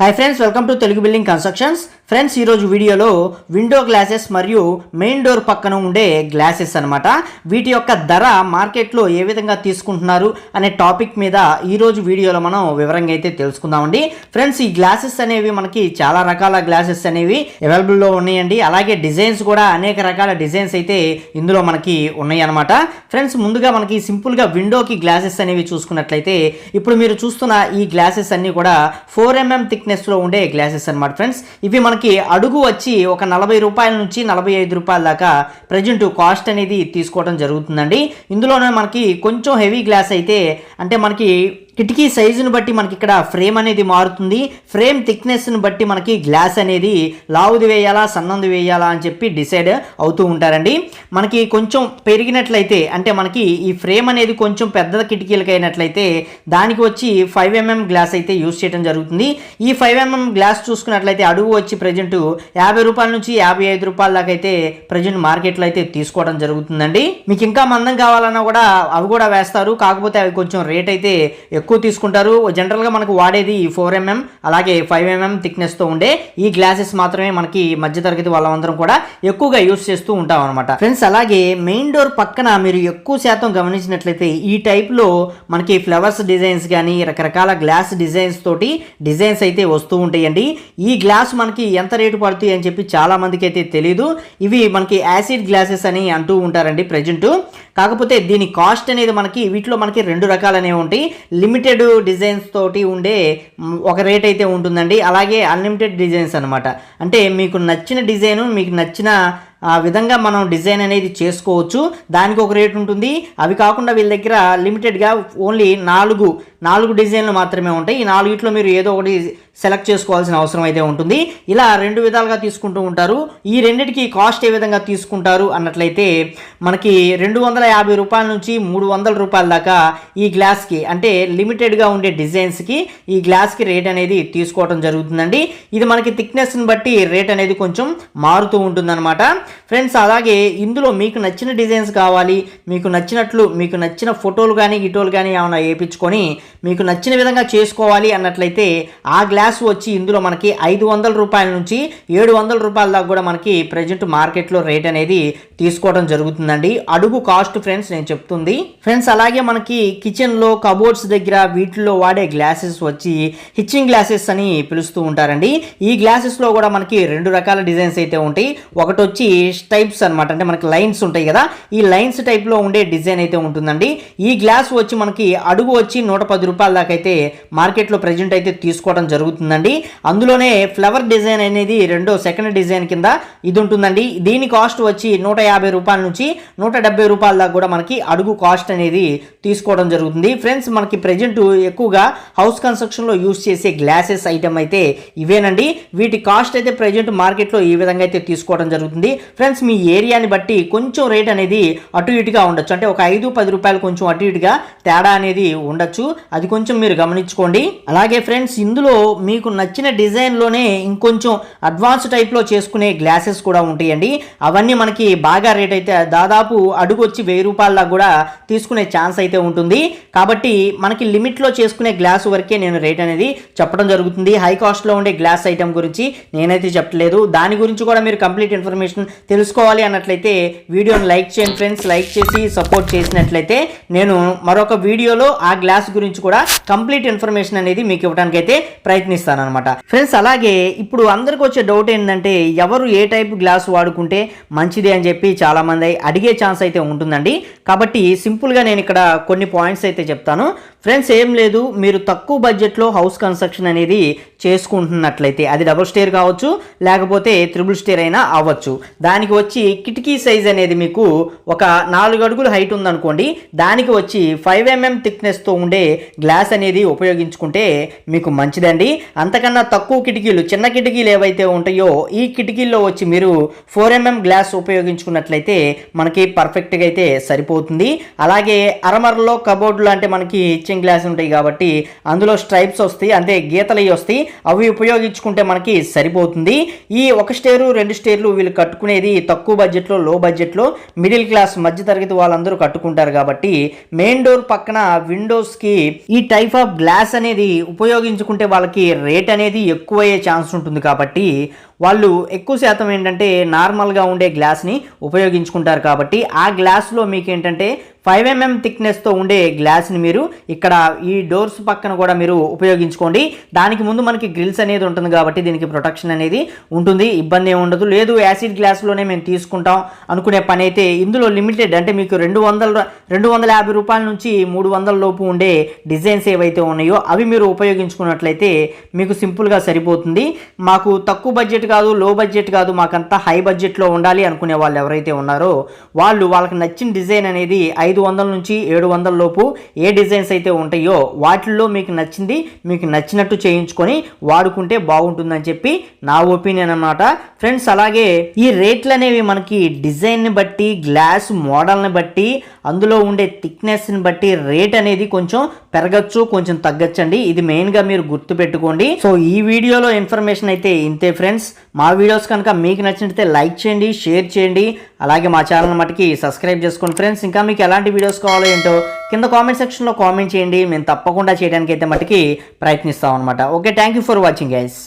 Hi friends welcome to Telugu building constructions friends ఈరోజు వీడియోలో window glasses మరియు main door పక్కన ఉండే గ్లాసెస్ అన్నమాట. వీటి యొక్క ధర మార్కెట్లో ఏ విధంగా తీసుకుంటున్నారు అనే టాపిక్ మీద ఈరోజు వీడియోలో మనం వివరంగా అయితే తెలుసుకుందామండి ఫ్రెండ్స్ ఈ గ్లాసెస్ అనేవి మనకి చాలా రకాల గ్లాసెస్ అనేవి అవైలబుల్లో ఉన్నాయండి. అలాగే డిజైన్స్ కూడా అనేక రకాల డిజైన్స్ అయితే ఇందులో మనకి ఉన్నాయి అనమాట ఫ్రెండ్స్ ముందుగా మనకి సింపుల్గా విండోకి గ్లాసెస్ అనేవి చూసుకున్నట్లయితే ఇప్పుడు మీరు చూస్తున్న ఈ గ్లాసెస్ అన్ని కూడా ఫోర్ ఎంఎం mm థిక్నెస్లో ఉండే గ్లాసెస్ అనమాట ఫ్రెండ్స్ ఇవి మనకి అడుగు వచ్చి ఒక నలభై రూపాయల నుంచి నలభై ఐదు రూపాయల దాకా ప్రజెంట్ కాస్ట్ అనేది తీసుకోవడం జరుగుతుందండి. ఇందులోనే మనకి కొంచెం హెవీ గ్లాస్ అయితే అంటే మనకి కిటికీ సైజుని బట్టి మనకి ఇక్కడ ఫ్రేమ్ అనేది మారుతుంది. ఫ్రేమ్ థిక్నెస్ని బట్టి మనకి గ్లాస్ అనేది లావుది వేయాలా సన్నంది వేయాలా అని చెప్పి డిసైడ్ అవుతూ ఉంటారండి. మనకి కొంచెం పెరిగినట్లయితే అంటే మనకి ఈ ఫ్రేమ్ అనేది కొంచెం పెద్ద కిటికీలకి అయినట్లయితే దానికి వచ్చి ఫైవ్ ఎంఎం గ్లాస్ అయితే యూస్ చేయడం జరుగుతుంది. ఈ ఫైవ్ ఎంఎం గ్లాస్ చూసుకున్నట్లయితే అడుగు వచ్చి ప్రజెంట్ యాభై రూపాయల నుంచి యాభై ఐదు రూపాయల దాకా అయితే ప్రజెంట్ మార్కెట్లో అయితే తీసుకోవడం జరుగుతుందండి. మీకు ఇంకా మందం కావాలన్నా కూడా అవి కూడా వేస్తారు. కాకపోతే అవి కొంచెం రేట్ అయితే ఎక్కువ తీసుకుంటారు. జనరల్గా మనకు వాడేది ఫోర్ ఎంఎం అలాగే ఫైవ్ ఎంఎం థిక్నెస్తో ఉండే ఈ గ్లాసెస్ మాత్రమే మనకి మధ్యతరగతి వాళ్ళందరం కూడా ఎక్కువగా యూస్ చేస్తూ ఉంటాం అనమాట ఫ్రెండ్స్ అలాగే మెయిన్ డోర్ పక్కన మీరు ఎక్కువ శాతం గమనించినట్లయితే ఈ టైప్లో మనకి ఫ్లవర్స్ డిజైన్స్ కానీ రకరకాల గ్లాస్ డిజైన్స్ తోటి డిజైన్స్ అయితే వస్తూ ఉంటాయండి. ఈ గ్లాస్ మనకి ఎంత రేటు పడుతుంది అని చెప్పి చాలా మందికి అయితే తెలియదు ఇవి మనకి యాసిడ్ గ్లాసెస్ అని అంటూ ఉంటారండి ప్రజెంట్ కాకపోతే దీని కాస్ట్ అనేది మనకి వీటిలో మనకి రెండు రకాలనే ఉంటాయి. లిమిటెడ్ డిజైన్స్ తోటి ఉండే ఒక రేట్ అయితే ఉంటుందండి. అలాగే అన్లిమిటెడ్ డిజైన్స్ అనమాట అంటే మీకు నచ్చిన డిజైను మీకు నచ్చిన ఆ విధంగా మనం డిజైన్ అనేది చేసుకోవచ్చు. దానికి ఒక రేట్ ఉంటుంది. అవి కాకుండా వీళ్ళ దగ్గర లిమిటెడ్గా ఓన్లీ నాలుగు నాలుగు డిజైన్లు మాత్రమే ఉంటాయి. ఈ నాలుగిట్లో మీరు ఏదో ఒకటి సెలెక్ట్ చేసుకోవాల్సిన అవసరం అయితే ఉంటుంది. ఇలా రెండు విధాలుగా తీసుకుంటూ ఉంటారు. ఈ రెండిటికి కాస్ట్ ఏ విధంగా తీసుకుంటారు అన్నట్లయితే మనకి రెండు వందల యాభై రూపాయల నుంచి మూడు వందల రూపాయల దాకా ఈ గ్లాస్కి అంటే లిమిటెడ్గా ఉండే డిజైన్స్కి ఈ గ్లాస్కి రేట్ అనేది తీసుకోవడం జరుగుతుందండి. ఇది మనకి థిక్నెస్ని బట్టి రేట్ అనేది కొంచెం మారుతూ ఉంటుందన్నమాట. ఫ్రెండ్స్ అలాగే ఇందులో మీకు నచ్చిన డిజైన్స్ కావాలి మీకు నచ్చినట్లు మీకు నచ్చిన ఫోటోలు కానీ గిటోలు కానీ ఏమైనా వేయించుకొని మీకు నచ్చిన విధంగా చేసుకోవాలి అన్నట్లయితే ఆ గ్లాస్ వచ్చి ఇందులో మనకి ఐదు వందల రూపాయల నుంచి ఏడు వందల రూపాయల దాకా కూడా మనకి ప్రజెంట్ మార్కెట్లో రేట్ అనేది తీసుకోవడం జరుగుతుందండి. అడుగు కాస్ట్ ఫ్రెండ్స్ నేను చెప్తుంది. ఫ్రెండ్స్ అలాగే మనకి కిచెన్లో కబోర్డ్స్ దగ్గర వీటిల్లో వాడే గ్లాసెస్ వచ్చి హిచ్చింగ్ గ్లాసెస్ అని పిలుస్తూ ఉంటారండి. ఈ గ్లాసెస్లో కూడా మనకి రెండు రకాల డిజైన్స్ అయితే ఉంటాయి. ఒకటి వచ్చి టైప్స్ అనమాట అంటే మనకి లైన్స్ ఉంటాయి కదా ఈ లైన్స్ టైప్లో ఉండే డిజైన్ అయితే ఉంటుందండి. ఈ గ్లాస్ వచ్చి మనకి అడుగు వచ్చి నూట పది రూపాయల దాకా అయితే మార్కెట్లో ప్రజెంట్ అయితే తీసుకోవడం జరుగుతుందండి. అందులోనే ఫ్లవర్ డిజైన్ అనేది రెండో సెకండ్ డిజైన్ కింద ఇది ఉంటుందండి. దీని కాస్ట్ వచ్చి నూట యాభై రూపాయల నుంచి నూట డెబ్బై రూపాయల దాకా కూడా మనకి అడుగు కాస్ట్ అనేది తీసుకోవడం జరుగుతుంది. ఫ్రెండ్స్ మనకి ప్రజెంట్ ఎక్కువగా హౌస్ కన్స్ట్రక్షన్లో యూస్ చేసే గ్లాసెస్ ఐటమ్ అయితే ఇవేనండి. వీటి కాస్ట్ అయితే ప్రజెంట్ మార్కెట్లో ఈ విధంగా అయితే తీసుకోవడం జరుగుతుంది. ఫ్రెండ్స్ మీ ఏరియాని బట్టి కొంచెం రేట్ అనేది అటు ఇటుగా ఉండొచ్చు. అంటే ఒక ఐదు పది రూపాయలు కొంచెం అటు ఇటుగా తేడా అనేది ఉండొచ్చు. అది కొంచెం మీరు గమనించుకోండి. అలాగే ఫ్రెండ్స్ ఇందులో మీకు నచ్చిన డిజైన్లోనే ఇంకొంచెం అడ్వాన్స్ టైప్లో చేసుకునే గ్లాసెస్ కూడా ఉంటాయండి. అవన్నీ మనకి బాగా రేట్ అయితే దాదాపు అడుగు వచ్చి వెయ్యి రూపాయల కూడా తీసుకునే ఛాన్స్ అయితే ఉంటుంది. కాబట్టి మనకి లిమిట్లో చేసుకునే గ్లాస్ వరకే నేను రేట్ అనేది చెప్పడం జరుగుతుంది. హై కాస్ట్లో ఉండే గ్లాస్ ఐటెం గురించి నేనైతే చెప్పలేదు. దాని గురించి కూడా మీరు కంప్లీట్ ఇన్ఫర్మేషన్ తెలుసుకోవాలి అన్నట్లయితే వీడియోని లైక్ చేయండి ఫ్రెండ్స్. లైక్ చేసి సపోర్ట్ చేసినట్లయితే నేను మరొక వీడియోలో ఆ గ్లాస్ గురించి కూడా కంప్లీట్ ఇన్ఫర్మేషన్ అనేది మీకు ఇవ్వడానికి అయితే ప్రయత్నిస్తాను అనమాట ఫ్రెండ్స్ అలాగే ఇప్పుడు అందరికి వచ్చే డౌట్ ఏంటంటే ఎవరు ఏ టైప్ గ్లాస్ వాడుకుంటే మంచిది అని చెప్పి చాలామంది అడిగే ఛాన్స్ అయితే ఉంటుందండి. కాబట్టి సింపుల్గా నేను ఇక్కడ కొన్ని పాయింట్స్ అయితే చెప్తాను. ఫ్రెండ్స్ ఏం లేదు. మీరు తక్కువ బడ్జెట్లో హౌస్ కన్స్ట్రక్షన్ అనేది చేసుకుంటున్నట్లయితే అది డబుల్ స్టేర్ కావచ్చు లేకపోతే త్రిబుల్ స్టేర్ అయినా అవ్వచ్చు. దానికి వచ్చి కిటికీ సైజ్ అనేది మీకు ఒక నాలుగు అడుగులు హైట్ ఉందనుకోండి దానికి వచ్చి ఫైవ్ ఎంఎం థిక్నెస్తో ఉండే గ్లాస్ అనేది ఉపయోగించుకుంటే మీకు మంచిదండి. అంతకన్నా తక్కువ కిటికీలు చిన్న కిటికీలు ఏవైతే ఉంటాయో ఈ కిటికీల్లో వచ్చి మీరు ఫోర్ ఎంఎం గ్లాస్ ఉపయోగించుకున్నట్లయితే మనకి పర్ఫెక్ట్గా అయితే సరిపోతుంది. అలాగే అరమరలో కబోర్డులు అంటే మనకి స్టిచ్చింగ్ గ్లాస్ ఉంటాయి కాబట్టి అందులో స్ట్రైప్స్ వస్తాయి అంతే గీతలు వస్తాయి. అవి ఉపయోగించుకుంటే మనకి సరిపోతుంది. ఈ ఒక స్టేరు రెండు స్టేర్లు వీళ్ళు కట్టుకునేది తక్కువ బడ్జెట్లో లో బడ్జెట్లో మిడిల్ క్లాస్ మధ్య తరగతి వాళ్ళందరూ కట్టుకుంటారు కాబట్టి మెయిన్ డోర్ పక్కన విండోస్కి ఈ టైప్ ఆఫ్ గ్లాస్ అనేది ఉపయోగించుకుంటే వాళ్ళకి రేట్ అనేది ఎక్కువయ్యే ఛాన్స్ ఉంటుంది కాబట్టి వాళ్ళు ఎక్కువ శాతం ఏంటంటే నార్మల్గా ఉండే గ్లాస్ని ఉపయోగించుకుంటారు కాబట్టి ఆ గ్లాస్లో మీకు ఏంటంటే ఫైవ్ ఎంఎం థిక్నెస్తో ఉండే గ్లాస్ని మీరు ఇక్కడ ఈ డోర్స్ పక్కన కూడా మీరు ఉపయోగించుకోండి. దానికి ముందు మనకి గ్రిల్స్ అనేది ఉంటుంది కాబట్టి దీనికి ప్రొటెక్షన్ అనేది ఉంటుంది. ఇబ్బంది ఉండదు. లేదు యాసిడ్ గ్లాస్లోనే మేము తీసుకుంటాం అనుకునే పని అయితే ఇందులో లిమిటెడ్ అంటే మీకు రెండు వందల రెండు వందల యాభై రూపాయల నుంచి మూడు వందల లోపు ఉండే డిజైన్స్ ఏవైతే ఉన్నాయో అవి మీరు ఉపయోగించుకున్నట్లయితే మీకు సింపుల్గా సరిపోతుంది. మాకు తక్కువ బడ్జెట్ కాదు లో బడ్జెట్ కాదు మాకంతా హై బడ్జెట్లో ఉండాలి అనుకునే వాళ్ళు ఎవరైతే ఉన్నారో వాళ్ళు వాళ్ళకి నచ్చిన డిజైన్ అనేది ఐదు వందల నుంచి ఏడు వందల లోపు ఏ డిజైన్స్ అయితే ఉంటాయో వాటిల్లో మీకు నచ్చింది మీకు నచ్చినట్టు చేయించుకొని వాడుకుంటే బాగుంటుందని చెప్పి నా ఒపీనియన్ అన్నమాట. ఫ్రెండ్స్ అలాగే ఈ రేట్లు అనేవి మనకి డిజైన్ని బట్టి గ్లాస్ మోడల్ని బట్టి అందులో ఉండే థిక్నెస్ని బట్టి రేట్ అనేది కొంచెం పెరగచ్చు కొంచెం తగ్గచ్చండి. ఇది మెయిన్గా మీరు గుర్తుపెట్టుకోండి. సో ఈ వీడియోలో ఇన్ఫర్మేషన్ అయితే ఇంతే ఫ్రెండ్స్ మా వీడియోస్ కనుక మీకు నచ్చినట్లయితే లైక్ చేయండి షేర్ చేయండి. అలాగే మా ఛానల్ మటుకి సబ్స్క్రైబ్ చేసుకోండి ఫ్రెండ్స్ ఇంకా మీకు ఎలాంటి వీడియోస్ కావాలో ఏంటో కింద కామెంట్ సెక్షన్లో కామెంట్ చేయండి. మేము తప్పకుండా చేయడానికి అయితే మటుకి ప్రయత్నిస్తాం అనమాట okay thank you for watching guys